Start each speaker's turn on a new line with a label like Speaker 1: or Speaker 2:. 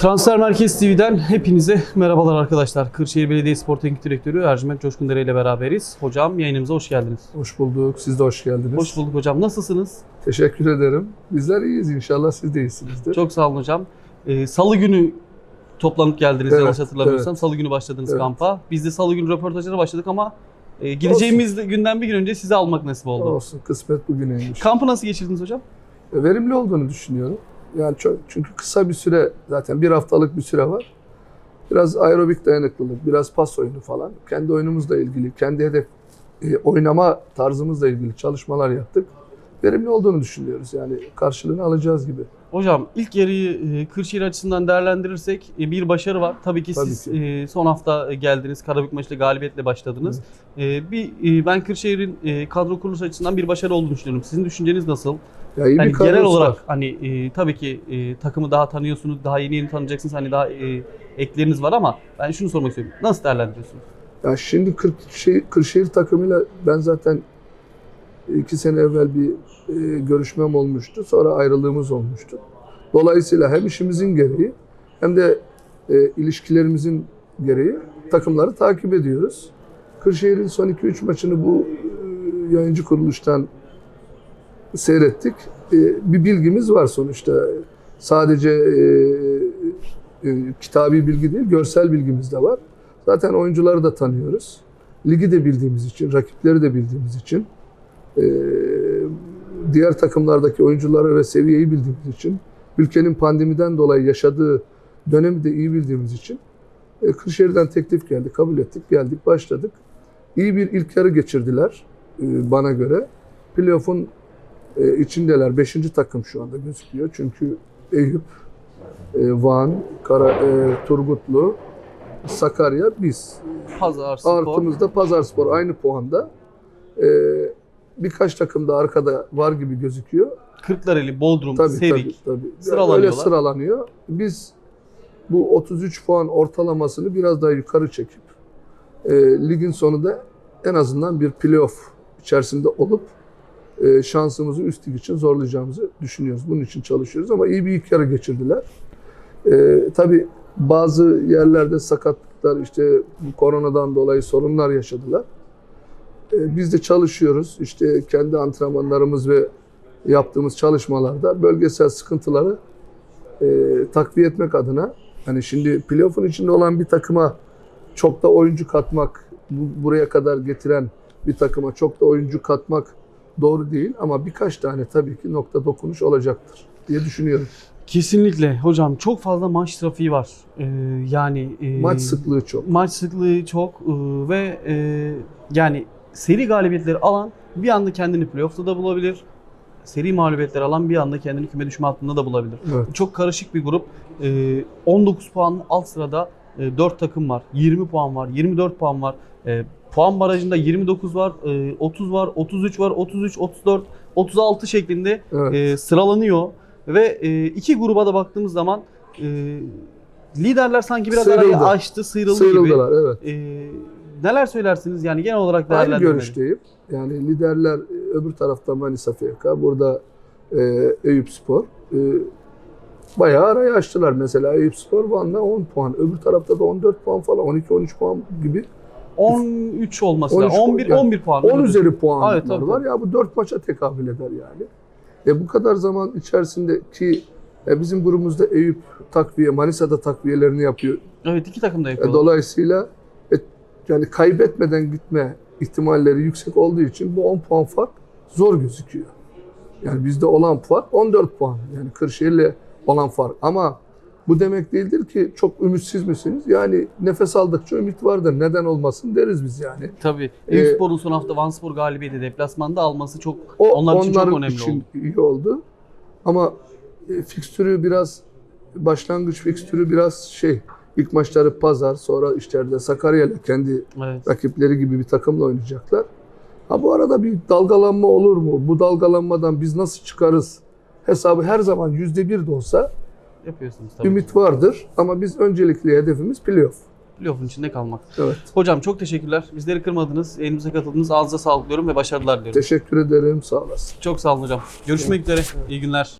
Speaker 1: Transfer Merkez TV'den hepinize merhabalar arkadaşlar. Kırşehir Belediye Spor Teknik Direktörü Ercüment Coşkundere ile beraberiz. Hocam yayınımıza hoş geldiniz.
Speaker 2: Hoş bulduk. Siz de hoş geldiniz.
Speaker 1: Hoş bulduk hocam. Nasılsınız?
Speaker 2: Teşekkür ederim. Bizler iyiyiz inşallah. Siz de iyisinizdir.
Speaker 1: Çok sağ olun hocam. Ee, Salı günü toplanıp geldiniz
Speaker 2: Evet,
Speaker 1: yanlış hatırlamıyorsam.
Speaker 2: evet.
Speaker 1: Salı günü başladınız
Speaker 2: Evet.
Speaker 1: kampa. Biz de Salı günü röportajlara başladık ama e, gideceğimiz günden bir gün önce sizi almak nasip oldu.
Speaker 2: Olsun. Kısmet bugüneymiş.
Speaker 1: Kampı nasıl geçirdiniz hocam?
Speaker 2: E, Verimli olduğunu düşünüyorum. Yani çok, çünkü kısa bir süre zaten bir haftalık bir süre var. Biraz aerobik dayanıklılık, biraz pas oyunu falan. Kendi oyunumuzla ilgili, kendi hedef e, oynama tarzımızla ilgili çalışmalar yaptık. Verimli olduğunu düşünüyoruz. Yani karşılığını alacağız gibi.
Speaker 1: Hocam ilk yarıyı e, Kırşehir açısından değerlendirirsek e, bir başarı var. Tabii ki
Speaker 2: Tabii
Speaker 1: siz
Speaker 2: ki.
Speaker 1: e, son hafta geldiniz. Karabük maçıyla galibiyetle başladınız. E, bir ben Kırşehir'in kadro kuruluş açısından bir başarı olduğunu düşünüyorum. Sizin düşünceniz nasıl?
Speaker 2: Ya iyi
Speaker 1: Yani
Speaker 2: bir
Speaker 1: genel
Speaker 2: var.
Speaker 1: olarak hani e, tabii ki e, takımı daha tanıyorsunuz, daha yeni yeni tanıyacaksınız. Hani daha e, ekleriniz var ama ben şunu sormak istiyorum. Nasıl değerlendiriyorsunuz?
Speaker 2: Ya şimdi Kırşehir, Kırşehir takımıyla ben zaten iki sene evvel bir e, görüşmem olmuştu. Sonra ayrılığımız olmuştu. Dolayısıyla hem işimizin gereği hem de e, ilişkilerimizin gereği takımları takip ediyoruz. Kırşehir'in son 2-3 maçını bu e, yayıncı kuruluştan seyrettik. Bir bilgimiz var sonuçta. Sadece e, kitabi bilgi değil, görsel bilgimiz de var. Zaten oyuncuları da tanıyoruz. Ligi de bildiğimiz için, rakipleri de bildiğimiz için, e, diğer takımlardaki oyuncuları ve seviyeyi bildiğimiz için, ülkenin pandemiden dolayı yaşadığı dönemi de iyi bildiğimiz için e, Kırşehir'den teklif geldi, kabul ettik, geldik, başladık. İyi bir ilk yarı geçirdiler e, bana göre. Playoff'un e, içindeler. Beşinci takım şu anda gözüküyor. Çünkü Eyüp, e, Van, Kara, e, Turgutlu, Sakarya biz.
Speaker 1: Pazar, spor.
Speaker 2: Artımızda Pazarspor aynı puanda. E, birkaç takım da arkada var gibi gözüküyor.
Speaker 1: Kırklareli, Bodrum,
Speaker 2: Tabii
Speaker 1: Serik.
Speaker 2: tabii tabii.
Speaker 1: Sıralanıyorlar.
Speaker 2: Öyle sıralanıyor. Biz bu 33 puan ortalamasını biraz daha yukarı çekip e, ligin sonunda en azından bir playoff içerisinde olup e, şansımızı üst lig için zorlayacağımızı düşünüyoruz. Bunun için çalışıyoruz ama iyi bir ilk yarı geçirdiler. E, tabii bazı yerlerde sakatlıklar işte koronadan dolayı sorunlar yaşadılar. E, biz de çalışıyoruz. İşte kendi antrenmanlarımız ve yaptığımız çalışmalarda bölgesel sıkıntıları e, takviye etmek adına hani şimdi playoff'un içinde olan bir takıma çok da oyuncu katmak, bu, buraya kadar getiren bir takıma çok da oyuncu katmak doğru değil ama birkaç tane tabii ki nokta dokunuş olacaktır diye düşünüyorum.
Speaker 1: Kesinlikle hocam çok fazla maç trafiği var. Ee, yani e,
Speaker 2: Maç sıklığı çok.
Speaker 1: maç sıklığı çok e, ve e, yani seri galibiyetleri alan bir anda kendini playoff'ta da bulabilir. Seri mağlubiyetler alan bir anda kendini küme düşme hattında da bulabilir.
Speaker 2: Evet.
Speaker 1: Çok karışık bir grup. Ee, 19 puan alt sırada 4 takım var. 20 puan var. 24 puan var. Ee, puan barajında 29 var. e, 30 var. 33 var. 33, 34, 36 şeklinde
Speaker 2: Evet.
Speaker 1: e, sıralanıyor. Ve e, iki gruba da baktığımız zaman e, liderler sanki biraz
Speaker 2: Sıyrıldı.
Speaker 1: arayı açtı, sıyrıldı gibi.
Speaker 2: Sıyrıldılar evet.
Speaker 1: Neler söylersiniz yani genel olarak
Speaker 2: Aynı
Speaker 1: değerlendirmeli?
Speaker 2: görüşteyim. Yani liderler öbür tarafta Manisa FK, burada e, Eyüp Spor. E, bayağı arayı açtılar. Mesela Eyüp Spor Van'la 10 puan. Öbür tarafta da 14 puan falan, 12-13 puan gibi
Speaker 1: 13 olması
Speaker 2: 13
Speaker 1: lazım. 11
Speaker 2: yani
Speaker 1: 11 puan.
Speaker 2: 10
Speaker 1: öyle
Speaker 2: üzeri puanlar
Speaker 1: Evet, tabii,
Speaker 2: var. Ya bu 4 maça tekabül eder yani. E bu kadar zaman içerisinde ki e, bizim grubumuzda Eyüp takviye, Manisa'da takviyelerini yapıyor.
Speaker 1: Evet iki takım da
Speaker 2: E,
Speaker 1: yapıyor.
Speaker 2: dolayısıyla e, yani kaybetmeden gitme ihtimalleri yüksek olduğu için bu 10 puan fark zor gözüküyor. Yani bizde olan fark 14 puan. Yani Kırşehir'le olan fark. Ama bu demek değildir ki çok ümitsiz misiniz? Yani nefes aldıkça ümit vardır. Neden olmasın deriz biz yani.
Speaker 1: Tabii.
Speaker 2: Ee,
Speaker 1: Eyüp Spor'un son hafta Vanspor galibiyeti deplasmanda alması çok
Speaker 2: O
Speaker 1: onlar için çok önemli
Speaker 2: için
Speaker 1: oldu.
Speaker 2: iyi oldu. Ama e, fikstürü biraz başlangıç fikstürü biraz şey ilk maçları pazar sonra içeride Sakarya ile kendi
Speaker 1: Evet.
Speaker 2: rakipleri gibi bir takımla oynayacaklar. Ha bu arada bir dalgalanma olur mu? Bu dalgalanmadan biz nasıl çıkarız? Hesabı her zaman yüzde bir de olsa
Speaker 1: Yapıyorsunuz tabii.
Speaker 2: ümit vardır. Ama biz öncelikli hedefimiz playoff.
Speaker 1: Playoff'un içinde kalmak.
Speaker 2: Evet.
Speaker 1: Hocam çok teşekkürler. Bizleri kırmadınız. Elimize katıldınız. Ağzınıza sağlık ve başarılar diliyorum.
Speaker 2: Teşekkür ederim. Sağ olasın.
Speaker 1: Çok sağ olun hocam. Görüşmek üzere. İyi günler.